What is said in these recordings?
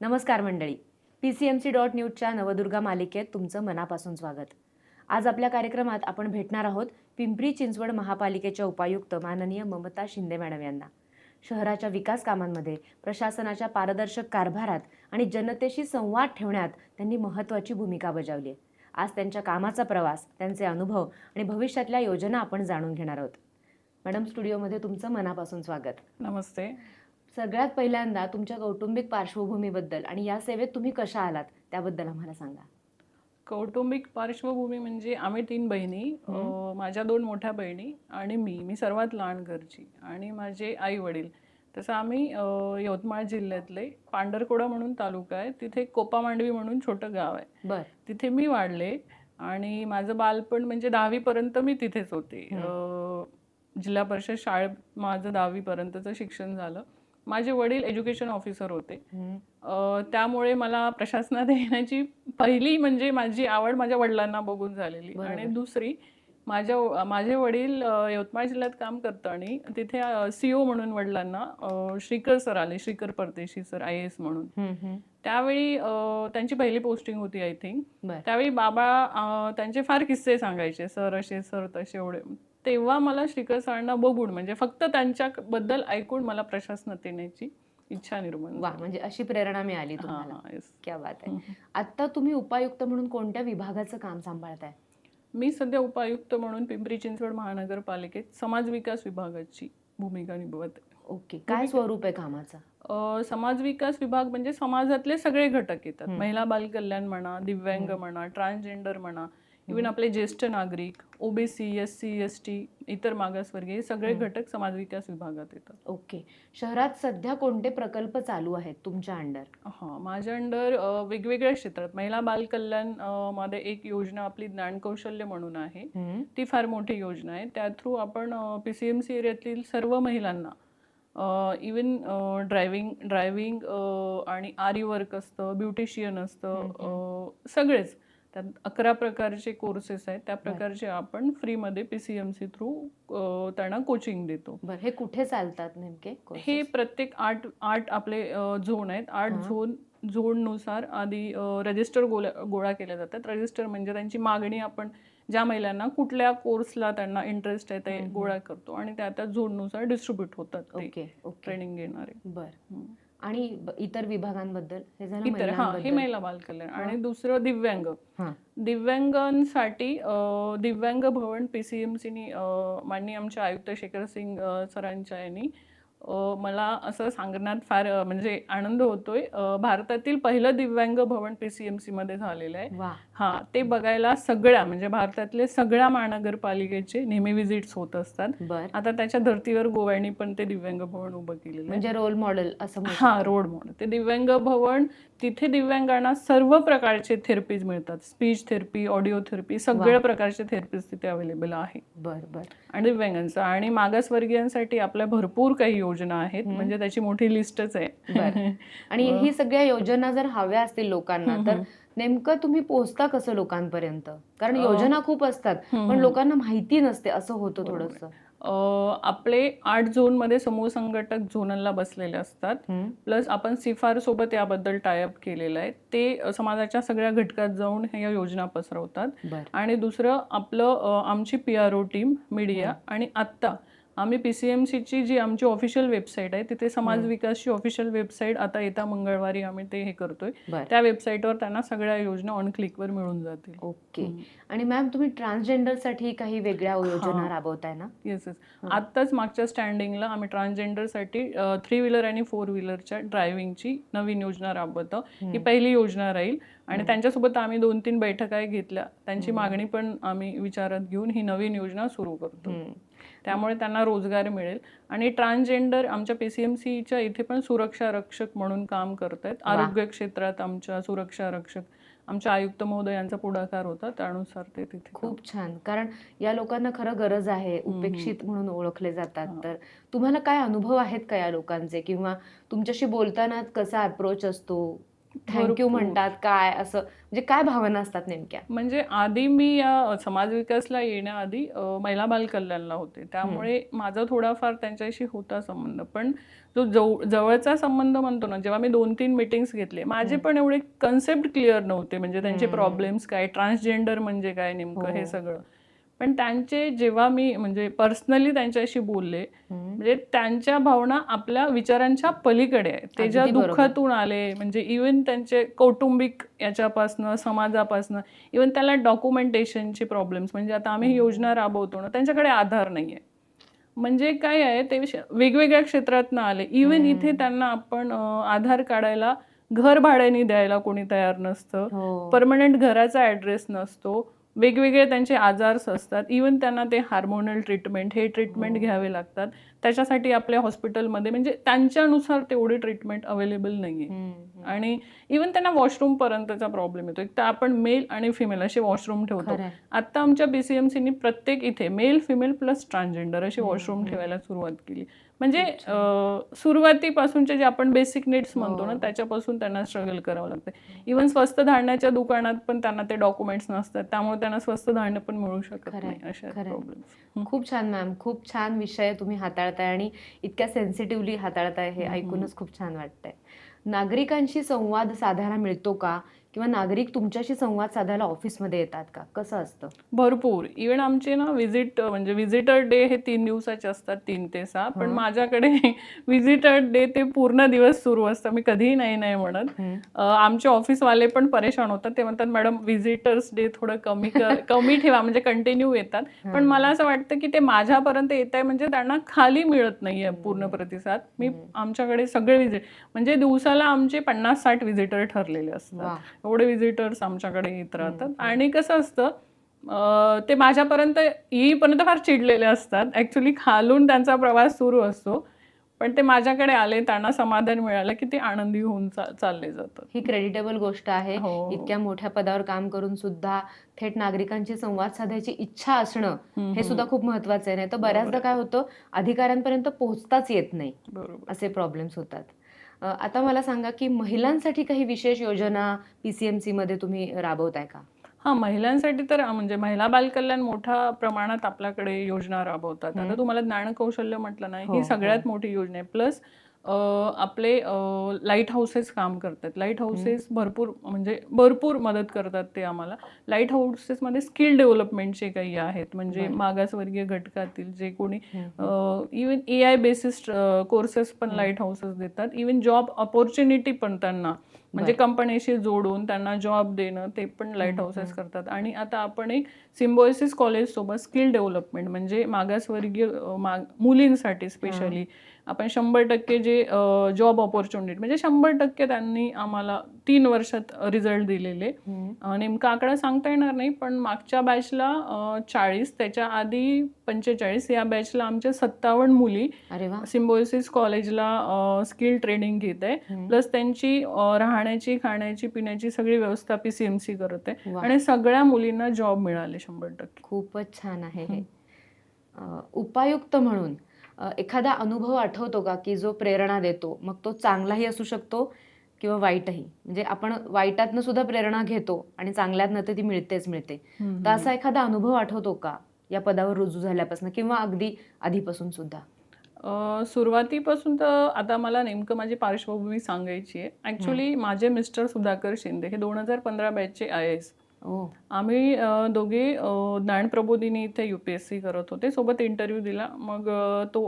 नमस्कार मंडळी. P C M C dot न्यूजच्या नवदुर्गा मालिकेत तुमचं मनापासून स्वागत. आज आपल्या कार्यक्रमात आपण भेटणार आहोत पिंपरी चिंचवड महापालिकेच्या उपायुक्त माननीय ममता शिंदे मॅडम यांना. शहराच्या विकास कामांमध्ये प्रशासनाच्या पारदर्शक कारभारात आणि जनतेशी संवाद ठेवण्यात त्यांनी महत्त्वाची भूमिका बजावली आहे. आज त्यांच्या कामाचा प्रवास त्यांचे अनुभव आणि भविष्यातल्या योजना आपण जाणून घेणार आहोत. मॅडम स्टुडिओमध्ये तुमचं मनापासून स्वागत. नमस्ते. सगळ्यात पहिल्यांदा तुमच्या कौटुंबिक पार्श्वभूमीबद्दल आणि या सेवेत तुम्ही कशा आलात त्याबद्दल आम्हाला सांगा. कौटुंबिक पार्श्वभूमी म्हणजे आम्ही तीन बहिणी माझ्या दोन मोठ्या बहिणी आणि मी. मी सर्वात लहान घरची आणि माझे आई वडील. तसं आम्ही यवतमाळ जिल्ह्यातले पांढरकोडा म्हणून तालुका आहे. तिथे कोपामांडवी म्हणून छोटं गाव आहे. बर. तिथे मी वाढले आणि माझं बालपण म्हणजे दहावीपर्यंत मी तिथेच होते. जिल्हा परिषद शाळेत माझं दहावीपर्यंतचं शिक्षण झालं. माझे वडील एज्युकेशन ऑफिसर होते. त्यामुळे मला प्रशासनात येण्याची पहिली म्हणजे माझी आवड माझ्या वडिलांना बघून झालेली. आणि दुसरी माझ्या माझे वडील यवतमाळ जिल्ह्यात काम आणि तिथे सीओ म्हणून वडिलांना श्रीकर सर आले श्रीकर परदेशी सर आय एस म्हणून. त्यावेळी त्यांची पहिली पोस्टिंग होती आय थिंक त्यावेळी बाबा त्यांचे फार किस्से सांगायचे सर असे सर तसे एवढे. तेव्हा मला श्रीकर सरांना बघून म्हणजे फक्त त्यांच्याबद्दल ऐकून मला प्रशासनात येण्याची इच्छा निर्माण वा. म्हणजे अशी प्रेरणा मिळाली तुम्हाला. क्या बात आहे. आता तुम्ही उपायुक्त म्हणून कोणत्या विभागाचं काम सांभाळताय मी सध्या उपायुक्त म्हणून पिंपरी चिंचवड महानगरपालिकेत समाज विकास विभागाची भूमिका निभवत ओके काय स्वरूप आहे कामाचं समाज विकास विभाग म्हणजे समाजातले सगळे घटक येतात. महिला बालकल्याण म्हणा दिव्यांग. म्हणा ट्रान्सजेंडर म्हणा इव्हन आपले ज्येष्ठ नागरिक OBC S C S T इतर मागासवर्गीय हे सगळे. घटक समाज विकास विभागात येतात. ओके. शहरात सध्या कोणते प्रकल्प चालू आहेत तुमच्या अंडर? हां माझ्या अंडर वेगवेगळ्या क्षेत्रात. महिला बालकल्याणमध्ये एक योजना आपली ज्ञान कौशल्य म्हणून आहे. ती फार मोठी योजना आहे. त्या थ्रू आपण पी सी एम सी एरियातील सर्व महिलांना इवन ड्रायव्हिंग ड्रायव्हिंग आणि आरी वर्क असतं ब्युटिशियन असतं सगळेच त्यात अकरा प्रकारचे कोर्सेस आहेत त्या प्रकारचे आपण फ्रीमध्ये P C M C through त्यांना कोचिंग देतो बर हे कुठे चालतात नेमके हे? प्रत्येक आठ आठ आपले झोन आहेत आठ. झोन झोननुसार आधी रजिस्टर गोळा गोळा केल्या जातात रजिस्टर म्हणजे त्यांची मागणी आपण ज्या महिलांना कुठल्या कोर्सला त्यांना इंटरेस्ट आहे ते. गोळा करतो आणि त्या त्या झोननुसार डिस्ट्रीब्यूट होतात ओके ट्रेनिंग घेणारे बर. आणि इतर विभागांबद्दल हे झालं इतर हा हे महिलांबद्दल. महिला बालकल्याण आणि. दुसरं दिव्यांग हा. दिव्यांगांसाठी अ, दिव्यांग भवन पी सी एम सीनी माननीय आमच्या आयुक्त शेखर सिंग अ, सरांच्या यांनी मला असं सांगण्यात फार म्हणजे आनंद होतोय. भारतातील पहिलं दिव्यांग भवन पी सी एम सीमध्ये झालेलं आहे. हा ते बघायला सगळ्या म्हणजे भारतातले सगळ्या महानगरपालिकेचे नेहमी विजिट्स होत असतात. बर. आता त्याच्या धर्तीवर गोव्यानी पण ते दिव्यांग भवन उभं केलेलं आहे. म्हणजे रोल मॉडेल असं हा. रोड म्हणून ते दिव्यांग भवन तिथे दिव्यांगांना सर्व प्रकारचे थेरपीज मिळतात स्पीच थेरपी ऑडिओ थेरपी सगळ्या. प्रकारचे थेरपीज तिथे अवेलेबल आहे बर बर आणि दिव्यांगांचं आणि मागासवर्गीयांसाठी आपल्या भरपूर काही योजना आहेत. म्हणजे त्याची मोठी लिस्टच आहे. आणि ही सगळ्या योजना जर हव्या असतील लोकांना तर. नेमकं तुम्ही पोहोचता कसं लोकांपर्यंत कारण योजना खूप असतात पण. लोकांना माहिती नसते असं होतं थोडस आपले आठ झोनमध्ये समूह संघटक झोनलला बसलेले असतात. प्लस आपण सिफार सोबत याबद्दल टायअप केलेलं आहे. ते समाजाच्या सगळ्या घटकात जाऊन ह्या योजना पसरवतात. आणि दुसरं आपलं आमची P R O team media आणि आत्ता आम्ही पी सी एम सीची जी आमची ऑफिशियल वेबसाईट आहे तिथे समाज. विकासची ऑफिशियल वेबसाईट आता येत्या मंगळवारी आम्ही ते हे करतोय त्या वेबसाईटवर त्यांना सगळ्या योजना ऑन क्लिकवर मिळून जातील ओके. आणि मॅम तुम्ही ट्रान्सजेंडरसाठी काही वेगळ्या योजना. राबवताय ना येस येस. आत्ताच मागच्या स्टँडिंगला आम्ही ट्रान्सजेंडरसाठी थ्री व्हीलर आणि फोर व्हीलरच्या ड्रायव्हिंगची नवीन योजना राबवतो ही. पहिली योजना राहील आणि. त्यांच्यासोबत आम्ही दोन तीन बैठका घेतल्या त्यांची. मागणी पण आम्ही विचारात घेऊन ही नवीन योजना सुरू करतो. त्यामुळे त्यांना रोजगार मिळेल. आणि ट्रान्सजेंडर आमच्या पी सी एम सीच्या इथे पण सुरक्षा रक्षक म्हणून काम करत आहेत. आरोग्य क्षेत्रात आमच्या सुरक्षा रक्षक आमच्या आयुक्त महोदयांचा पुढाकार होता. त्यानुसार ते तिथे खूप छान. कारण या लोकांना खरं गरज आहे. उपेक्षित म्हणून ओळखले जातात. तर तुम्हाला काय अनुभव आहेत का या लोकांचे? किंवा तुमच्याशी बोलताना कसा अप्रोच असतो? थँक्यू. म्हणतात काय असं म्हणजे काय भावना असतात नेमक्या म्हणजे आधी मी या समाज विकासला येण्याआधी महिला बाल कल्याणला होते त्यामुळे माझा थोडाफार त्यांच्याशी होता संबंध पण जो जव जवळचा संबंध म्हणतो ना जेव्हा मी दोन तीन मिटिंग्स घेतले माझे. पण एवढे कन्सेप्ट क्लिअर नव्हते म्हणजे त्यांचे. प्रॉब्लेम्स काय ट्रान्सजेंडर म्हणजे काय नेमकं हो. हे सगळं पण त्यांचे जेव्हा मी म्हणजे पर्सनली त्यांच्याशी बोलले. म्हणजे त्यांच्या भावना आपल्या विचारांच्या पलीकडे आहे ते ज्या. दुःखातून आले म्हणजे इवन त्यांचे कौटुंबिक याच्यापासनं समाजापासनं इवन त्याला डॉक्युमेंटेशनची प्रॉब्लेम्स म्हणजे आता आम्ही ही. योजना राबवतो ना त्यांच्याकडे आधार नाही आहे म्हणजे काय आहे ते वेगवेगळ्या क्षेत्रातनं आले इवन. इथे त्यांना आपण आधार काढायला घर भाड्याने द्यायला कोणी तयार नसतं हो परमनंट घराचा ॲड्रेस नसतो वेगवेगळे त्यांचे आजार्स असतात इवन त्यांना ते हार्मोनल ट्रीटमेंट हे ट्रीटमेंट हो. घ्यावे लागतात त्याच्यासाठी आपल्या हॉस्पिटलमध्ये म्हणजे त्यांच्यानुसार तेवढी ट्रीटमेंट अवेलेबल नाही आहे. आणि इवन त्यांना वॉशरूम पर्यंतचा प्रॉब्लेम येतो एक तर आपण मेल आणि फिमेल असे वॉशरूम ठेवतो. आता आमच्या बीसीएमसीनी प्रत्येक इथे मेल फिमेल प्लस ट्रान्सजेंडर असे वॉशरूम. ठेवायला सुरुवात केली म्हणजे सुरुवातीपासूनचे जे आपण बेसिक नीड्स म्हणतो ना हो. त्याच्यापासून त्यांना स्ट्रगल करावं लागतं. इवन स्वस्त धान्याच्या दुकानात पण त्यांना ते डॉक्युमेंट्स नसतात त्यामुळे त्यांना स्वस्त धान्य पण मिळू शकत नाही अशा खरंय. प्रॉब्लेम खूप छान मॅम खूप छान विषय तुम्ही हाताळताय आणि इतक्या सेन्सिटिव्हली हाताळताय हे. ऐकूनच खूप छान वाटतंय. नागरिकांशी संवाद साधायला मिळतो का? किंवा नागरिक तुमच्याशी संवाद साधायला ऑफिसमध्ये येतात का? कसं असतं? भरपूर. इवन आमचे ना विजिट म्हणजे विजिटर डे हे तीन दिवसाचे असतात तीन ते सहा पण. माझ्याकडे विजिटर डे ते पूर्ण दिवस सुरू असतं. मी कधीही नाही नाही म्हणत. आमचे ऑफिसवाले पण परेशान होतात. ते म्हणतात मॅडम विजिटर्स डे थोडं कमी कमी ठेवा म्हणजे कंटिन्यू येतात. पण. मला असं वाटतं की ते माझ्यापर्यंत येत आहे म्हणजे त्यांना खाली मिळत नाहीये पूर्ण. प्रतिसाद. मी. आमच्याकडे सगळे विजिट म्हणजे दिवसाला आमचे पन्नास साठ विजिटर ठरलेले असतात. एवढे विजिटर्स आमच्याकडे येत राहतात. आणि कसं असतं ते माझ्यापर्यंत येईपर्यंत फार चिडलेले असतात. ॲक्च्युली खालून त्यांचा प्रवास सुरू असतो. पण ते माझ्याकडे आले त्यांना समाधान मिळालं की ते आनंदी होऊन चा- चालले जातात. ही क्रेडिटेबल गोष्ट आहे. हो. इतक्या मोठ्या पदावर काम करून सुद्धा थेट नागरिकांशी संवाद साधायची इच्छा असणं हे सुद्धा खूप महत्वाचं आहे. नाही तर बऱ्याचदा काय होतं अधिकाऱ्यांपर्यंत पोहोचताच येत नाही. असे प्रॉब्लेम्स होतात. आता मला सांगा की महिलांसाठी काही विशेष योजना पीसीएमसी मध्ये तुम्ही राबवताय का हा महिलांसाठी तर म्हणजे महिला बालकल्याण मोठ्या प्रमाणात आपल्याकडे योजना राबवतात आता. तुम्हाला ज्ञान कौशल्य म्हटलं नाही हो, ही हो. सगळ्यात मोठी योजना आहे प्लस आपले लाइट हाऊसेस काम करतात लाइट हाऊसेस भरपूर म्हणजे भरपूर मदत करतात ते आम्हाला लाइट हाऊसेसमध्ये स्किल डेव्हलपमेंटचे काही आहेत म्हणजे. मागासवर्गीय घटकातील जे कोणी. Even A I basis courses पण. लाइट हाऊसेस देतात इवन जॉब ऑपॉर्च्युनिटी पण त्यांना म्हणजे. कंपनीशी जोडून त्यांना जॉब देणं ते पण लाइट हाऊसेस. करतात आणि आता आपण एक सिम्बॉयसिस कॉलेज सोबत स्किल डेव्हलपमेंट म्हणजे मागासवर्गीय माग मुलींसाठी स्पेशली आपण शंभर टक्के जे जॉब ऑपॉर्च्युनिटी म्हणजे शंभर टक्के त्यांनी आम्हाला तीन वर्षात रिझल्ट दिलेले. नेमका आकडा सांगता येणार नाही पण मागच्या बॅचला चाळीस त्याच्या आधी पंचेचाळीस या बॅचला आमच्या सत्तावन्न मुली सिम्बोसिस कॉलेजला स्किल ट्रेनिंग घेत आहे. प्लस त्यांची राहण्याची खाण्याची पिण्याची सगळी व्यवस्था पी सी एम सी करत आहे. आणि सगळ्या मुलींना जॉब मिळाले शंभर टक्के. खूपच छान आहे हे. उपायुक्त म्हणून एखादा अनुभव आठवतो का की जो प्रेरणा देतो? मग तो चांगलाही असू शकतो किंवा वाईटही. म्हणजे आपण वाईटातनं सुद्धा प्रेरणा घेतो आणि चांगल्यातनं तर ती मिळतेच मिळते. तर असा एखादा अनुभव आठवतो का या पदावर रुजू झाल्यापासून किंवा अगदी आधीपासून सुद्धा? सुरुवातीपासून तर आता मला नेमकं माझी पार्श्वभूमी सांगायची आहे. ॲक्च्युली माझे मिस्टर सुधाकर शिंदे हे दोन हजार पंधरा बॅचचे आय एस आम्ही अ, दोघे ज्ञानप्रबोधिनी इथे यू पी एस सी करत होते. सोबत इंटरव्ह्यू दिला. मग तो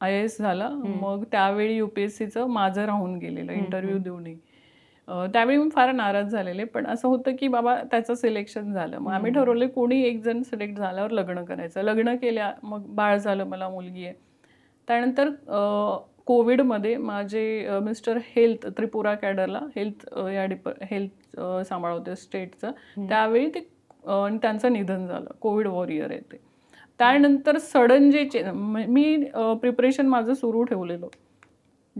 आय एस झाला. मग त्यावेळी यू पी एस सीचं माझं राहून गेलेलं इंटरव्ह्यू. देऊनही. त्यावेळी मी फार नाराज झालेले. पण असं होतं की बाबा त्याचं सिलेक्शन झालं. मग आम्ही. ठरवले कोणी एक जण सिलेक्ट झाल्यावर लग्न करायचं. लग्न केल्या मग बाळ झालं मला मुलगी आहे. त्यानंतर कोविडमध्ये माझे मिस्टर हेल्थ त्रिपुरा कॅडरला हेल्थ या डिप हेल्थ सांभाळवते स्टेटचं. त्यावेळी ते त्यांचं निधन झालं. कोविड वॉरियर आहे ते. त्यानंतर सडन जे चे म- प्रिपरेशन माझं सुरू ठेवलेलं.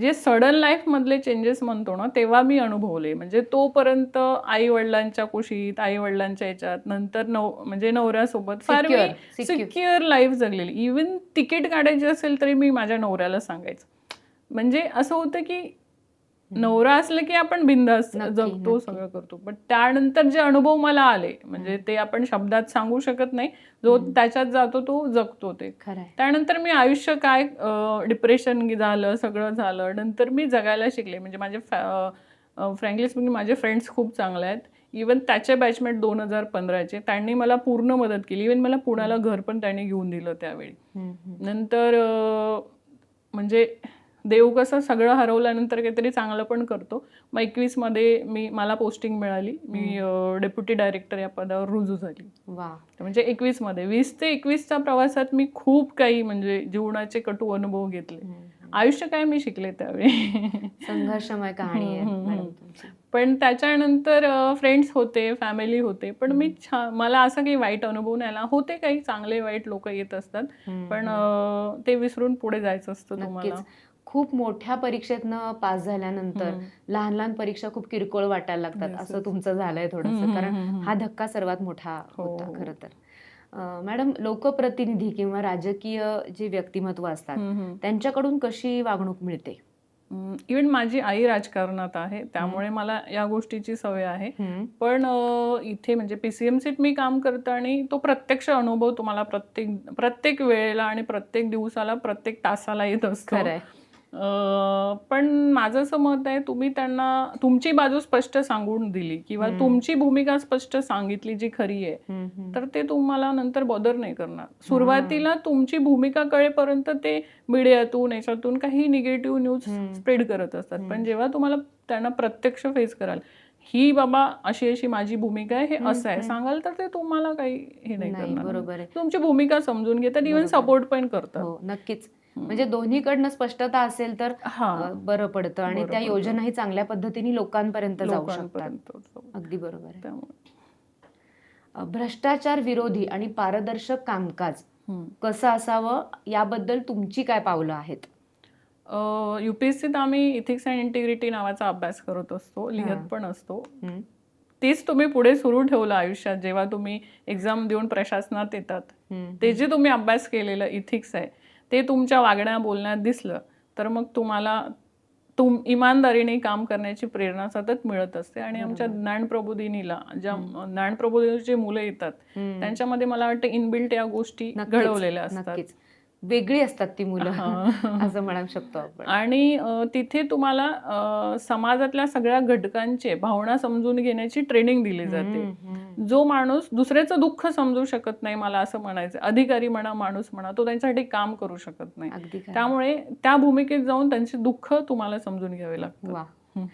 जे सडन लाईफमधले चेंजेस म्हणतो ना तेव्हा मी अनुभवले. म्हणजे तोपर्यंत आई वडिलांच्या कुशीत आई वडिलांच्या याच्यात नंतर नव म्हणजे नवऱ्यासोबत फार. सिक्युअर लाईफ जगलेली. इवन तिकीट काढायची असेल तरी मी माझ्या नवऱ्याला सांगायचं. म्हणजे असं होतं की नवरा असलं की आपण बिंदास जगतो. सगळं करतो. पण त्यानंतर जे अनुभव मला आले म्हणजे ते आपण शब्दात सांगू शकत नाही. जो. त्याच्यात जातो तो जगतो ते. त्यानंतर मी आयुष्य काय डिप्रेशन झालं सगळं झालं. नंतर मी जगायला शिकले. म्हणजे माझे फ्रँकली स्पीकिंग माझे फ्रेंड्स खूप चांगले आहेत. इवन त्याचे बॅचमेट दोन हजार पंधराचे. त्यांनी मला पूर्ण मदत केली. इवन मला पुण्याला घर पण त्यांनी घेऊन दिलं त्यावेळी. नंतर म्हणजे देव कसं सगळं हरवल्यानंतर काहीतरी चांगलं पण करतो. मग एकवीसमध्ये मी मला पोस्टिंग मिळाली. मी डेप्युटी डायरेक्टर या पदावर रुजू झाली. वा म्हणजे एकवीसमध्ये वीस ते एकवीसच्या प्रवासात मी खूप काही म्हणजे जीवनाचे कटू अनुभव घेतले. आयुष्य काय मी शिकले त्यावेळी? संघर्षमय कहाणी आहे. पण त्याच्यानंतर फ्रेंड्स होते फॅमिली होते. पण मी छान मला असं काही वाईट अनुभव नाही आला. होते काही चांगले वाईट लोक येत असतात. पण ते विसरून पुढे जायचं असतं तुम्हाला. खूप मोठ्या परीक्षेतनं पास झाल्यानंतर. लहान लहान परीक्षा खूप किरकोळ वाटायला लागतात असं. तुमचं झालंय थोडस कारण. हा धक्का सर्वात मोठा हो, होता हो. खरं तर मॅडम लोकप्रतिनिधी किंवा राजकीय जे व्यक्तिमत्व असतात. त्यांच्याकडून कशी वागणूक मिळते इवन माझी आई राजकारणात आहे त्यामुळे मला या गोष्टीची सवय आहे. पण इथे म्हणजे पीसीएमसीत मी काम करतो आणि तो प्रत्यक्ष अनुभव तुम्हाला प्रत्येक प्रत्येक वेळेला आणि प्रत्येक दिवसाला प्रत्येक तासाला येत असतो पण माझं असं मत आहे तुम्ही त्यांना तुमची बाजू स्पष्ट सांगून दिली किंवा. तुमची भूमिका स्पष्ट सांगितली जी खरी आहे. तर ते तुम्हाला नंतर बदर नाही करणार सुरुवातीला तुमची भूमिका कळेपर्यंत ते मीडियातून याच्यातून काही निगेटिव्ह न्यूज. स्प्रेड करत असतात. पण जेव्हा तुम्हाला त्यांना प्रत्यक्ष फेस कराल ही बाबा अशी अशी माझी भूमिका आहे हे असं आहे. सांगाल तर ते तुम्हाला काही हे नाही करणार बरोबर आहे तुमची भूमिका समजून घेतात इव्हन. सपोर्ट पण करतात हो नक्कीच. म्हणजे दोन्हीकडनं स्पष्टता असेल तर हा बरं पडतं आणि त्या. योजनाही चांगल्या पद्धतीने लोकांपर्यंत जाऊ शकतात. अगदी बरोबर भ्रष्टाचार विरोधी आणि पारदर्शक कामकाज. कसं असावं याबद्दल तुमची काय पावलं आहेत युपीएससीत आम्ही इथिक्स अँड इंटिग्रिटी नावाचा अभ्यास करत असतो. लिहित पण असतो. तेच तुम्ही पुढे सुरू ठेवलं आयुष्यात जेव्हा तुम्ही एक्झाम देऊन प्रशासनात येतात. ते जे तुम्ही अभ्यास केलेलं इथिक्स आहे ते तुमच्या वागण्या बोलण्यात दिसलं तर मग तुम्हाला तुम इमानदारीने काम करण्याची प्रेरणा सतत मिळत असते. आणि आमच्या. ज्ञानप्रबोधिनीला ज्या ज्ञानप्रबोधिनीचे मुलं येतात. त्यांच्यामध्ये मला वाटतं इनबिल्ट या गोष्टी घडवलेल्या असतात. वेगळी असतात ती मुलं. असं म्हणू शकतो आपण आणि तिथे तुम्हाला समाजातल्या सगळ्या घटकांचे भावना समजून घेण्याची ट्रेनिंग दिली जाते. जो माणूस दुसऱ्याचं दुःख समजू शकत नाही मला असं म्हणायचं अधिकारी म्हणा माणूस म्हणा तो त्यांच्यासाठी काम करू शकत नाही. त्यामुळे त्या भूमिकेत जाऊन त्यांचे दुःख तुम्हाला समजून घ्यावे हम्म,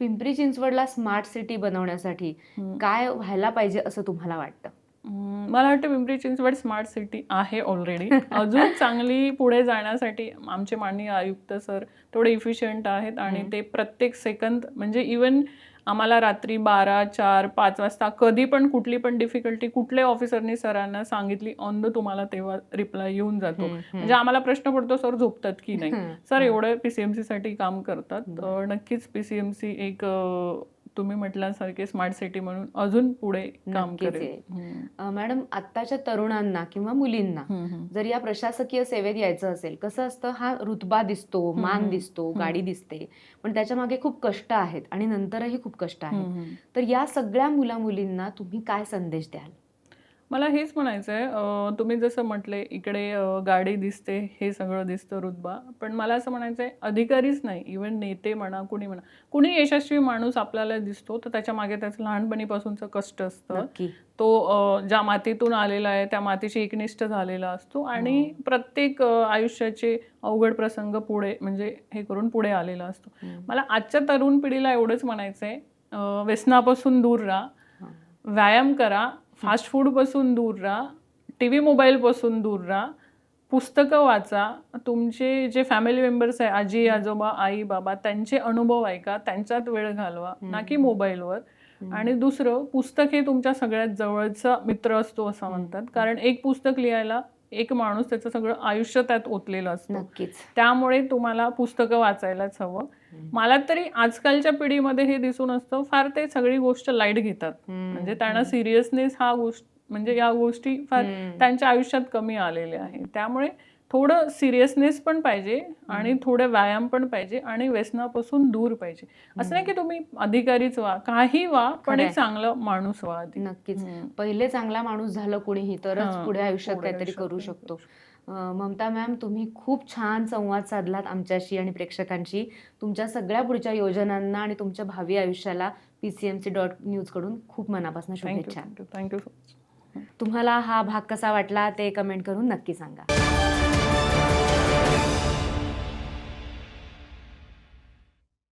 पिंपरी चिंचवडला स्मार्ट सिटी बनवण्यासाठी. काय व्हायला पाहिजे असं तुम्हाला वाटतं मला वाटतं पिंपरी चिंचवड स्मार्ट सिटी आहे ऑलरेडी अजून चांगली पुढे जाण्यासाठी आमचे माननीय आयुक्त सर तेवढे इफिशियंट आहेत आणि. ते प्रत्येक सेकंद म्हणजे इवन आम्हाला रात्री बारा चार पाच वाजता कधी पण कुठली पण डिफिकल्टी कुठल्या ऑफिसरनी सरांना सांगितली ऑन द तुम्हाला तेव्हा रिप्लाय येऊन जातो. म्हणजे आम्हाला प्रश्न पडतो सर झोपतात की नाही सर. एवढं पीसीएमसी साठी काम करतात नक्कीच पीसीएमसी एक तुम्ही म्हटल्यासारखे स्मार्ट सिटी म्हणून अजून पुढे काम करेल मॅडम आत्ताच्या तरुणांना किंवा मुलींना. जर या प्रशासकीय सेवेत यायचं असेल कसं असतं हा रुतबा दिसतो मान. दिसतो. गाडी दिसते पण त्याच्यामागे खूप कष्ट आहेत आणि नंतरही खूप कष्ट आहेत. तर या सगळ्या मुला मुलींना तुम्ही काय संदेश द्याल मला हेच म्हणायचं आहे तुम्ही जसं म्हटले इकडे गाडी दिसते हे सगळं दिसतं रुतबा पण मला असं म्हणायचं आहे अधिकारीच नाही इवन नेते म्हणा कुणी म्हणा कुणी यशस्वी माणूस आपल्याला दिसतो तर त्याच्यामागे त्याचं लहानपणीपासूनचं कष्ट असतं तो ज्या मातीतून आलेला आहे त्या मातीशी एकनिष्ठ झालेला असतो आणि हो. प्रत्येक आयुष्याचे अवघड प्रसंग पुढे म्हणजे हे करून पुढे आलेला असतो. मला आजच्या तरुण पिढीला एवढंच म्हणायचं आहे व्यसनापासून दूर राहा. व्यायाम करा फास्ट फूडपासून दूर राहा टी व्ही मोबाईलपासून दूर राहा पुस्तकं वाचा. तुमचे जे फॅमिली मेंबर्स आहे आजी आजोबा आई बाबा त्यांचे अनुभव ऐका त्यांच्यात वेळ घालवा ना की. मोबाईलवर. आणि दुसरं पुस्तक हे तुमच्या सगळ्यात जवळचा मित्र असतो असं म्हणतात. कारण एक पुस्तक लिहायला एक माणूस त्याचं सगळं आयुष्य त्यात ओतलेलं असतं नक्कीच त्यामुळे तुम्हाला पुस्तकं वाचायलाच हवं. मला तरी आजकालच्या पिढीमध्ये हे दिसून असतं फार ते सगळी गोष्ट लाइट घेतात. म्हणजे त्यांना सिरियसनेस हा गोष्ट म्हणजे या गोष्टी फार. त्यांच्या आयुष्यात कमी आलेल्या आहे त्यामुळे थोडं सिरियसनेस पण पाहिजे आणि थोडं व्यायाम पण पाहिजे आणि व्यसनापासून दूर पाहिजे. असं नाही की तुम्ही अधिकारीच व्हा काही व्हा पण. एक चांगलं माणूस व्हा आधी. नक्कीच. पहिले चांगला माणूस झालं कोणीही तरच पुढे आयुष्यात काहीतरी करू शकतो. ममता मॅम तुम्ही खूप छान संवाद साधलात आमच्याशी आणि प्रेक्षकांशी. तुमच्या सगळ्या पुढच्या योजनांना आणि तुमच्या भावी आयुष्याला पीसीएमसी डॉट न्यूजकडून खूप मनापासून शुभेच्छा. थँक्यू सो तुम्हाला हा भाग कसा वाटला ते कमेंट करून नक्की सांगा.